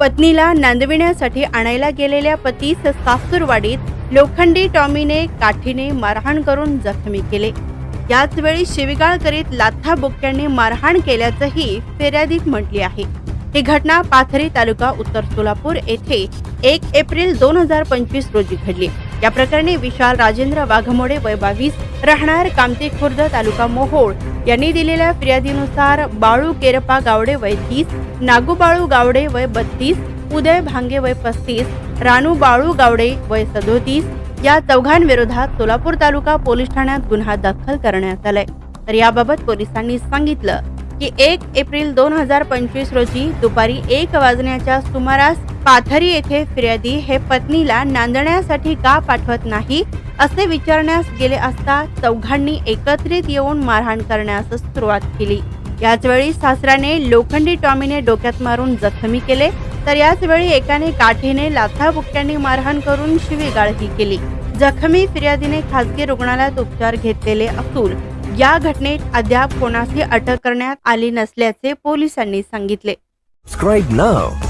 पत्नीला नांदविण्यासाठी आणायला गेलेल्या पतीस सासूरवाडीत लोखंडी टॉमीने काठीने मारहाण करून जखमी केले. याच वेळी शिविगाळ करीत लाथा बुक्क्यांनी मारहाण केल्याचंही फिर्यादीत म्हटली आहे. ही घटना पाथरी तालुका उत्तर सोलापूर येथे एक एप्रिल दोन हजार पंचवीस रोजी घडली. या प्रकरणी विशाल राजेंद्र वाघमोडे वय बावीस राहणार कामती खुर्द तालुका मोहोळ. यांनी दिलेल्या फिर्यादीनुसार बाळू केरपा गावडे वय तीस नागू बाळू गावडे वय बत्तीस उदय भांगे वय पस्तीस रानू बाळू गावडे वय सदोतीस या चौघांविरोधात सोलापूर तालुका पोलीस ठाण्यात गुन्हा दाखल करण्यात आलाय. तर याबाबत पोलिसांनी सांगितलं की एक एप्रिल दोन हजार पंचवीस रोजी दुपारी एक वाजण्याच्या सुमारास पाथरी येथे फिर्यादी हे पत्नीला नांदण्यासाठी का पाठवत नाही असे विचारण्यास गेले असता चौघांनी एकत्रित येऊन मारहाण करण्यास सुरुवात केली. याचवेळी सासऱ्याने लोखंडी टॉमीने डोक्यात मारून जखमी केले तर याच वेळी एकाने काठीने लाथाबुक्क्यांनी मारहाण करून शिवीगाळही केली. जखमी फिर्यादीने खासगी रुग्णालयात उपचार घेतलेले असून या घटनेत अद्याप कोणाशी अटक करण्यात आली नसल्याचे पोलिसांनी सांगितले. Subscribe now